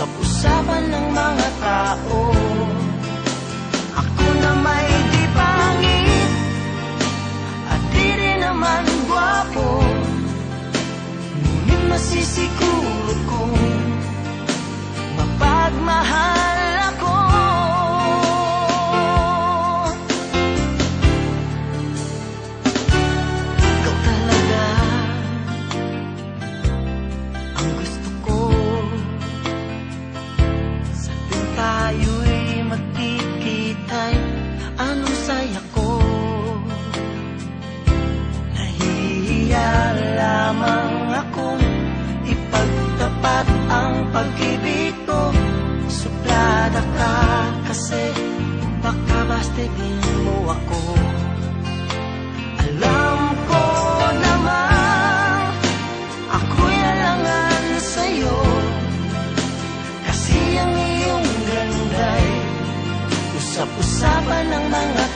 Usap-usapan ng mga tao.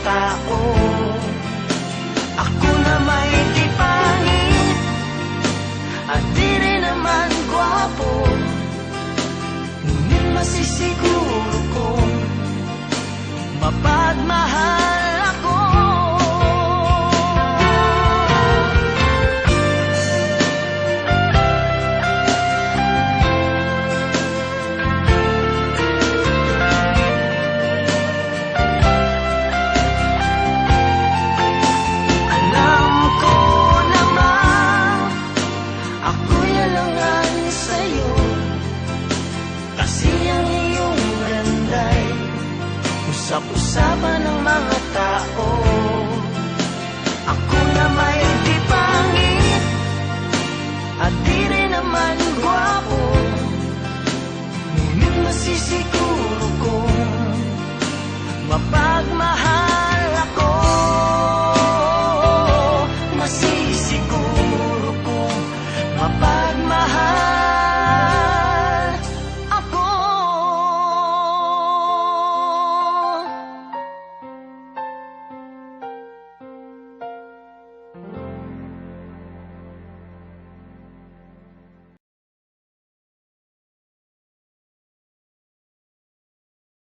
Tao. Ako Usap-usapan ng mga tao. Ako na may di pangit At di rin naman gwapo. Ngunit masisiguro kong Mapagmahal